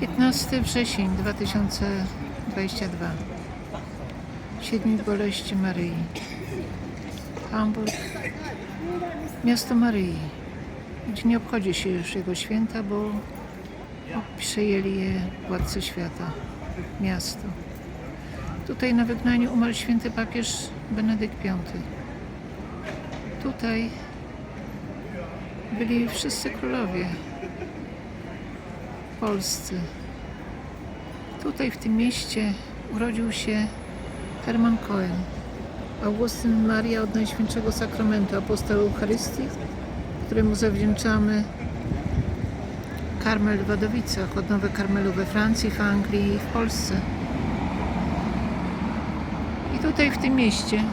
15 wrzesień 2022 Siedmiu boleści Maryi. Hamburg. Miasto Maryi. Gdzie nie obchodzi się już jego święta, bo przejęli je władcy świata miasto. Tutaj na wygnaniu umarł święty papież Benedykt V tutaj byli wszyscy królowie polscy. Tutaj w tym mieście urodził się Herman Cohen, Augustyn Maria od Najświętszego Sakramentu, apostoł Eucharystii, któremu zawdzięczamy Karmel w Wadowicach, odnowę Karmelu we Francji, w Anglii i w Polsce. I tutaj w tym mieście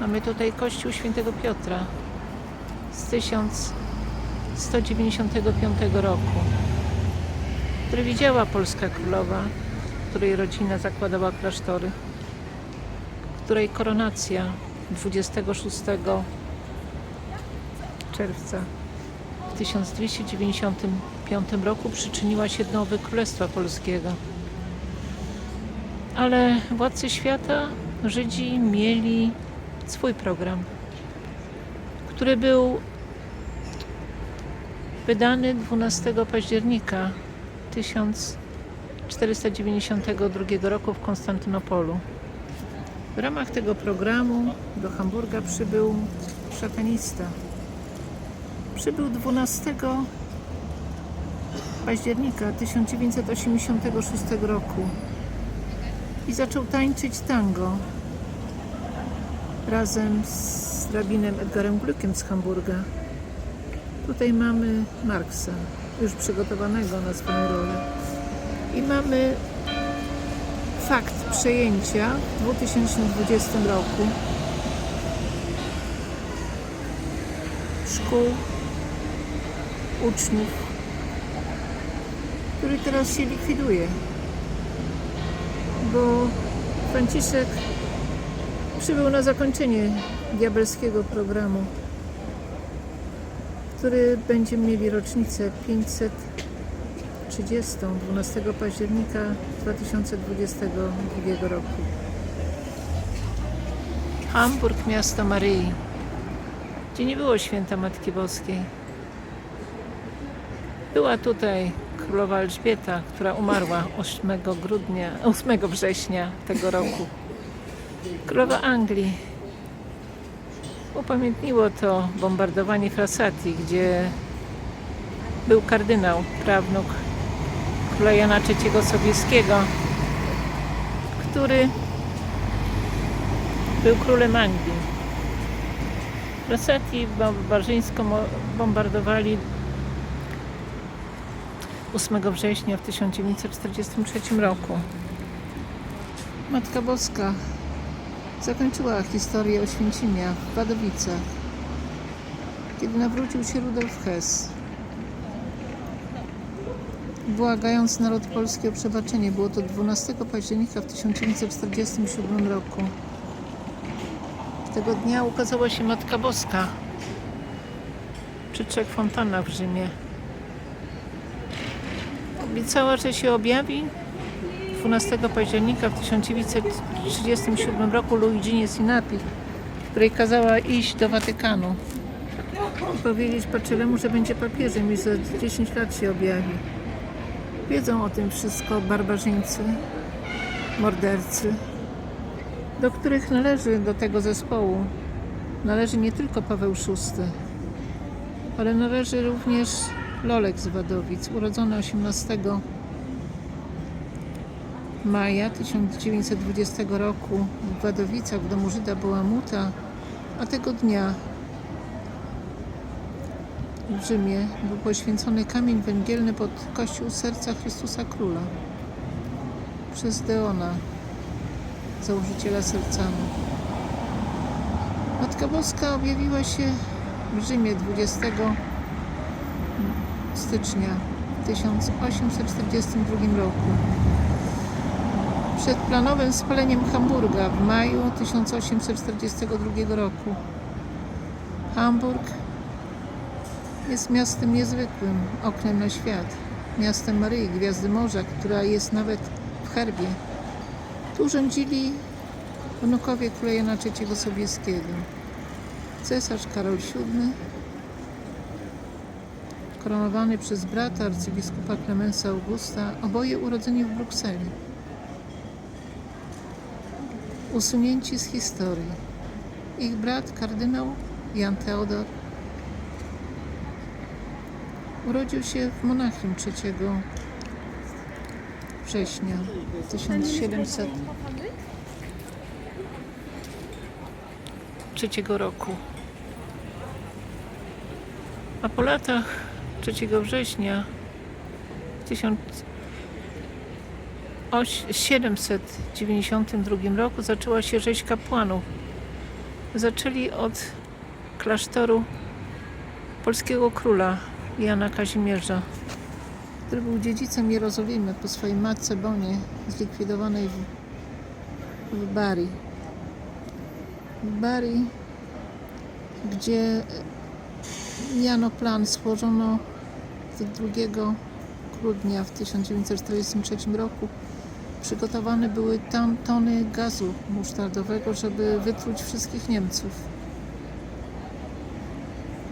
mamy tutaj kościół świętego Piotra z 1195 roku, który widziała polska królowa, której rodzina zakładała klasztory, której koronacja 26 czerwca w 1295 roku przyczyniła się do nowy Królestwa Polskiego. Ale władcy świata, Żydzi, mieli swój program, który był wydany 12 października 1492 roku w Konstantynopolu. W ramach tego programu do Hamburga przybył szatanista. Przybył 12 października 1986 roku i zaczął tańczyć tango razem z rabinem Edgarem Glückem z Hamburga. Tutaj mamy Marksa, już przygotowanego na swoją rolę. I mamy fakt przejęcia w 2020 roku. Szkół, uczniów, który teraz się likwiduje, bo Franciszek przybył na zakończenie diabelskiego programu, który będziemy mieli rocznicę 530, 12 października 2022 roku. Hamburg, miasto Maryi, gdzie nie było święta Matki Boskiej. Była tutaj królowa Elżbieta, która umarła 8 grudnia, 8 września tego roku. Królowa Anglii. Upamiętniło to bombardowanie Frassati, gdzie był kardynał, prawnuk króla Jana III Sobieskiego, który był królem Anglii. Frassati barbarzyńsko bombardowali 8 września w 1943 roku. Matka Boska zakończyła historię Oświęcimia w Wadowicach, kiedy nawrócił się Rudolf Hess. Błagając naród polski o przebaczenie, było to 12 października w 1947 roku. Tego dnia ukazała się Matka Boska przy trzech fontannach w Rzymie. Obiecała, że się objawi 12 października w 1937 roku Luiginie Sinapi, której kazała iść do Watykanu powiedzieć Paczylemu, że będzie papieżem i za 10 lat się objawi. Wiedzą o tym wszystko barbarzyńcy, mordercy, do których należy do tego zespołu. Należy nie tylko Paweł VI, ale należy również Lolek z Wadowic, urodzony 18 maja 1920 roku w Wadowicach w domu Żyda Bołamuta, a tego dnia w Rzymie był poświęcony kamień węgielny pod kościół Serca Chrystusa Króla przez Deona, założyciela Sercanu. Matka Boska objawiła się w Rzymie 20 stycznia 1842 roku. Przed planowym spaleniem Hamburga w maju 1842 roku. Hamburg Jest miastem niezwykłym, oknem na świat. Miastem Maryi, Gwiazdy Morza, która jest nawet w herbie. Tu rządzili wnukowie króla III Sobieskiego. Cesarz Karol VII, koronowany przez brata arcybiskupa Klemensa Augusta, oboje urodzeni w Brukseli. Usunięci z historii. Ich brat kardynał Jan Teodor urodził się w Monachium 3 września 1700 trzeciego roku. A po latach 3 września 1792 roku zaczęła się rzeź kapłanów. Zaczęli od klasztoru polskiego króla Jana Kazimierza, który był dziedzicem Jerozolimy po swojej matce Bonie zlikwidowanej w, w Bari. W Bari, gdzie miano plan złożono 2 grudnia w 1943 roku. Przygotowane były tam tony gazu musztardowego, żeby wytruć wszystkich Niemców.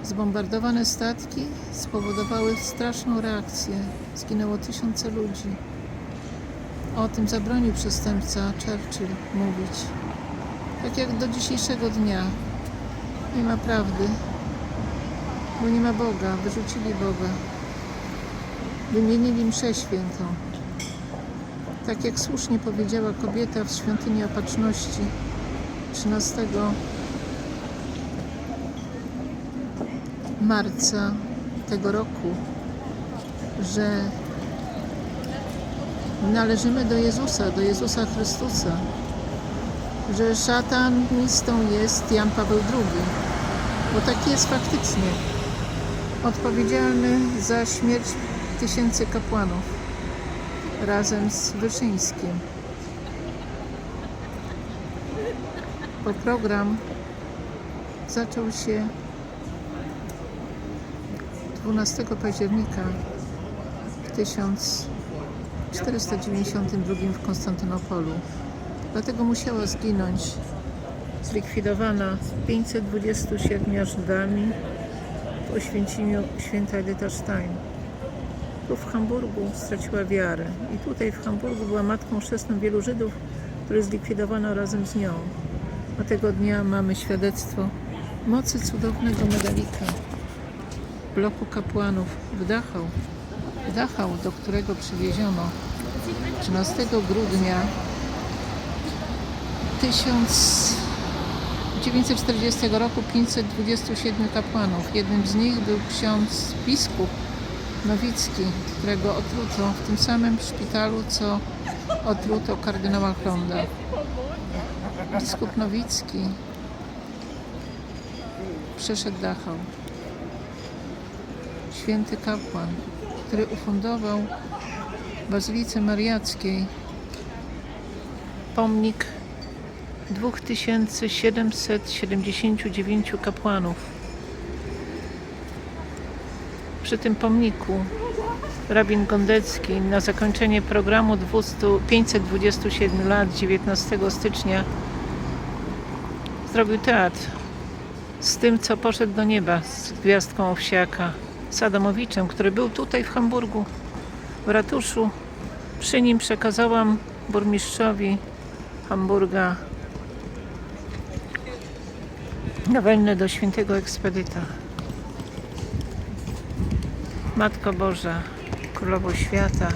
Zbombardowane statki spowodowały straszną reakcję. Zginęło tysiące ludzi. O tym zabronił przestępca Churchill mówić. Tak jak do dzisiejszego dnia. Nie ma prawdy, bo nie ma Boga. Wyrzucili Boga. Wymienili mszę świętą. Tak jak słusznie powiedziała kobieta w świątyni opatrzności 13 marca tego roku, że należymy do Jezusa, do Jezusa Chrystusa, że szatanistą jest Jan Paweł II, bo tak jest faktycznie. Odpowiedzialny za śmierć tysięcy kapłanów razem z Wyszyńskim. Bo program zaczął się 12 października w 1492 w Konstantynopolu. Dlatego musiała zginąć zlikwidowana 527 Żydami w Oświęcimiu święta Edyta Stein. W Hamburgu straciła wiarę i tutaj w Hamburgu była matką chrzestną wielu Żydów, których zlikwidowano razem z nią. A tego dnia mamy świadectwo mocy cudownego medalika bloku kapłanów w Dachau. W Dachau, do którego przywieziono 13 grudnia 1940 roku 527 kapłanów. Jednym z nich był ksiądz biskup Nowicki, którego otruto w tym samym szpitalu, co otruto kardynała Klonda. Biskup Nowicki przeszedł Dachau. Święty kapłan, który ufundował Bazylice Mariackiej pomnik 2779 kapłanów. Przy tym pomniku rabin Gondecki na zakończenie programu 200, 527 lat 19 stycznia zrobił teatr z tym, co poszedł do nieba z gwiazdką Owsiaka, z Adamowiczem, który był tutaj w Hamburgu, w ratuszu. Przy nim przekazałam burmistrzowi Hamburga nowennę do świętego ekspedyta. Matko Boża, Królowo Świata,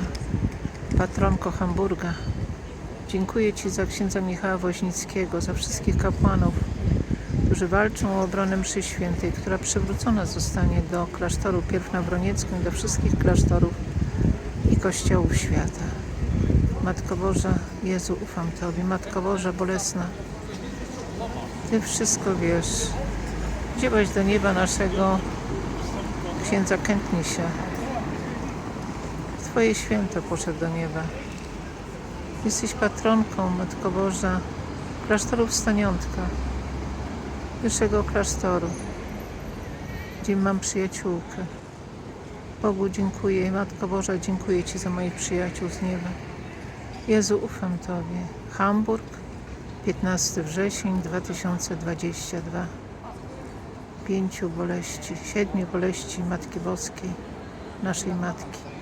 patronko Hamburga, dziękuję Ci za księdza Michała Woźnickiego, za wszystkich kapłanów, którzy walczą o obronę mszy świętej, która przywrócona zostanie do klasztoru pierw na Broniecką i do wszystkich klasztorów i kościołów świata. Matko Boża, Jezu, ufam Tobie. Matko Boża, bolesna, Ty wszystko wiesz. Wzięłaś do nieba naszego księdza Kętnisia. Twoje święto poszedł do nieba. Jesteś patronką, Matko Boża, klasztoru Wstaniątka, pierwszego klasztoru. gdzie mam przyjaciółkę. Bogu dziękuję, Matko Boża, dziękuję Ci za moich przyjaciół z nieba. Jezu, ufam Tobie. Hamburg, 15 wrzesień 2022. Pięciu boleści, siedmiu boleści Matki Boskiej, naszej Matki.